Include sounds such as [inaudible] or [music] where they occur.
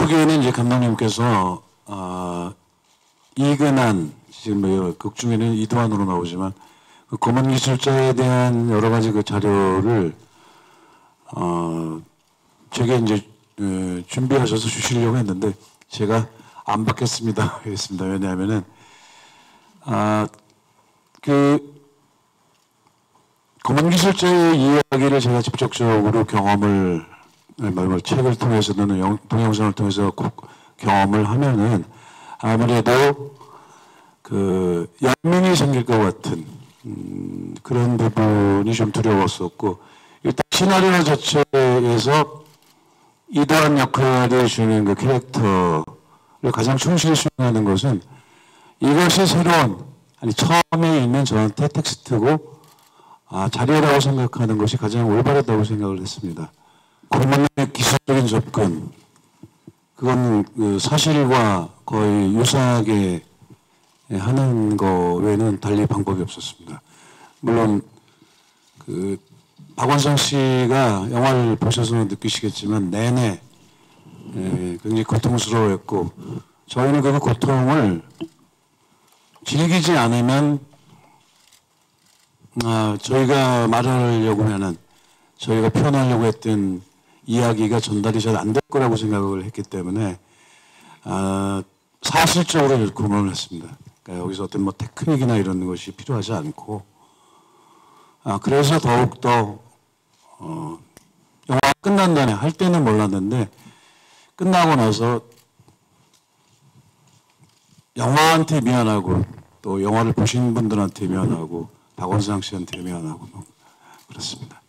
초기에는 이제 감독님께서 아, 이근한 지금 뭐극 중에는 이동환으로 나오지만 그 고문기술자에 대한 여러 가지 그 자료를 어, 제게 이제 어, 준비하셔서 주시려고 했는데 제가 안 받겠습니다. [laughs] 했습니다. 왜냐하면은 아, 그 고문기술자의 이야기를 제가 직접적으로 경험을 뭐, 뭐 책을 통해서는 영, 동영상을 통해서 꼭 경험을 하면은 아무래도 그 연민이 생길 것 같은 음, 그런 부분이 좀 두려웠었고 일단 시나리오 자체에서 이러한 역할을 주는 그 캐릭터를 가장 충실히 수행하는 것은 이것이 새로운 아니 처음에 있는 저한테 텍스트고 아, 자료라고 생각하는 것이 가장 올바르다고 생각을 했습니다. 고문의 기술적인 접근 그건 그 사실과 거의 유사하게 하는 거 외에는 달리 방법이 없었습니다. 물론 그 박원성 씨가 영화를 보셔서 느끼시겠지만 내내 예, 굉장히 고통스러워했고 저희는 그 고통을 즐기지 않으면 아, 저희가 말하려고 하는 저희가 표현하려고 했던 이야기가 전달이 잘 안 될 거라고 생각을 했기 때문에 아, 사실적으로 고민을 했습니다. 그러니까 여기서 어떤 뭐 테크닉이나 이런 것이 필요하지 않고 아, 그래서 더욱더 어, 영화 끝난 다음에 할 때는 몰랐는데 끝나고 나서 영화한테 미안하고 또 영화를 보신 분들한테 미안하고 박원상 씨한테 미안하고 뭐 그렇습니다.